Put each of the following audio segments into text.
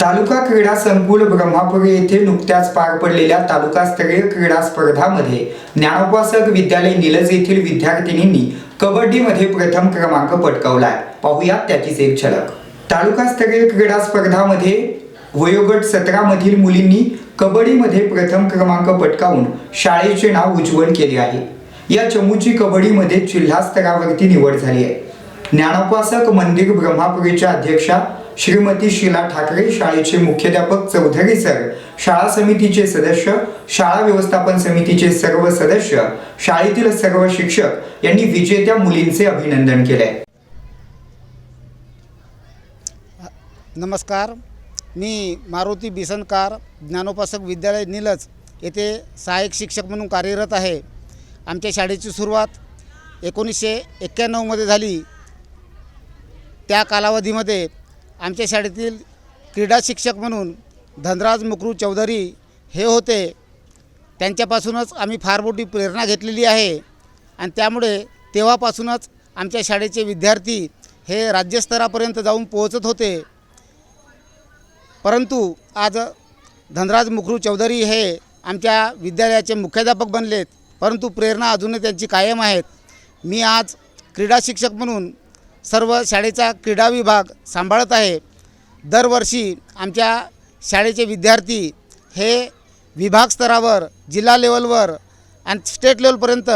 तालुका क्रीडा संकुल ब्रह्मापूर येथे नुकत्याच पार पडलेल्या तालुकास्तरीय क्रीडा स्पर्धामध्ये ज्ञानोपासक विद्यालय निलज येथील विद्यार्थिनींनी कबड्डीमध्ये प्रथम क्रमांक पटकावलाय. पाहुयात त्याचीच एक झलक. तालुकास्तरीय क्रीडा स्पर्धामध्ये वयोगट सतरा मधील मुलींनी कबड्डीमध्ये प्रथम क्रमांक पटकावून शाळेचे नाव उज्ज्वल केले आहे. या चमूची कबड्डीमध्ये जिल्हा स्तरावरती निवड झाली आहे. ज्ञानोपासक मंदिर ब्रह्मापुरीच्या अध्यक्षा श्रीमती शीला ठाकरे शाळेचे मुख्याध्यापक चौधरी सर शाळा समितीचे सदस्य शाळा व्यवस्थापन समितीचे सर्व सदस्य शाळेतील सर्व शिक्षक यांनी विजेत्या मुलींचे अभिनंदन केले. नमस्कार. मी मारुती बिसनकार ज्ञानोपासक विद्यालय निलज येथे सहाय्यक शिक्षक म्हणून कार्यरत आहे. आमच्या शाळेची सुरुवात एकोणीसशे एक्क्याण्णवमध्ये झाली. त्या कालावधीमध्ये आमच्या शाळेतील क्रीडा शिक्षक म्हणून धनराज मुकरू चौधरी हे होते. त्यांच्यापासूनच आम्ही फार मोठी प्रेरणा घेतलेली आहे. आणि त्यामुळे तेव्हापासूनच आमच्या शाळेचे विद्यार्थी हे राज्यस्तरापर्यंत जाऊन पोहोचत होते. परंतु आज धनराज मुखरू चौधरी हे आमच्या विद्यालयाचे मुख्याध्यापक बनलेत. परंतु प्रेरणा अजूनही त्यांची कायम आहेत. मी आज क्रीडा शिक्षक म्हणून सर्व शाळेचा क्रीडा विभाग सांभाळत आहे. दरवर्षी आमच्या शाळेचे विद्यार्थी हे विभाग स्तरावर जिल्हा लेवलवर आणि स्टेट लेवलपर्यंत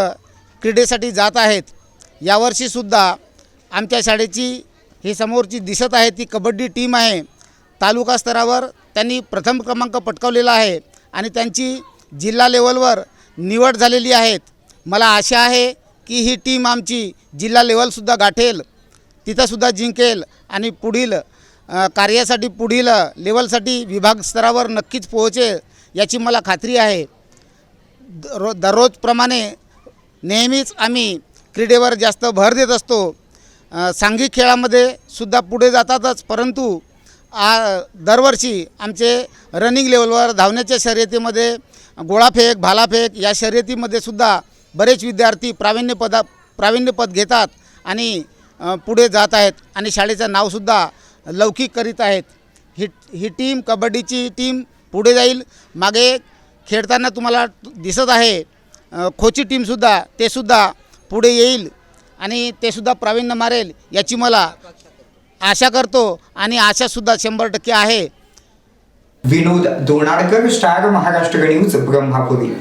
क्रीडेसाठी जात आहेत. यावर्षीसुद्धा आमच्या शाळेची ही समोरची दिसत आहे ती कबड्डी टीम आहे. तालुका स्तरावर त्यांनी प्रथम क्रमांक पटकावलेला आहे आणि त्यांची जिल्हा लेवलवर निवड झालेली आहेत मला आशा आहे की ही टीम आमची जिल्हा लेवलसुद्धा गाठेल. तिथंसुद्धा जिंकेल आणि पुढील कार्यासाठी पुढील लेवलसाठी विभाग स्तरावर नक्कीच पोहोचेल याची मला खात्री आहे. दरो दररोजप्रमाणे नेहमीच आम्ही क्रीडेवर जास्त भर देत असतो. सांघिक खेळामध्ये सुद्धा पुढे जातातच परंतु आ दरवर्षी आमचे रनिंग लेवलवर धावण्याच्या शर्यतीमध्ये गोळाफेक भालाफेक या शर्यतीमध्ये सुद्धा बरेच विद्यार्थी प्राविण्यपदा प्रावीण्यपद घेतात आणि पुढे जात आहेत आणि शाळेचं नावसुद्धा लौकिक करीत आहेत. ही ही टीम कबड्डीची टीम पुढे जाईल. मागे खेळताना तुम्हाला दिसत आहे खोची टीमसुद्धा तेसुद्धा पुढे येईल आणि तेसुद्धा प्रावीण्य मारेल याची मला आशा करतो आणि आशासुद्धा शंभर टक्के आहे. Vinod Donadkar star Maharashtra news Brahmapuri.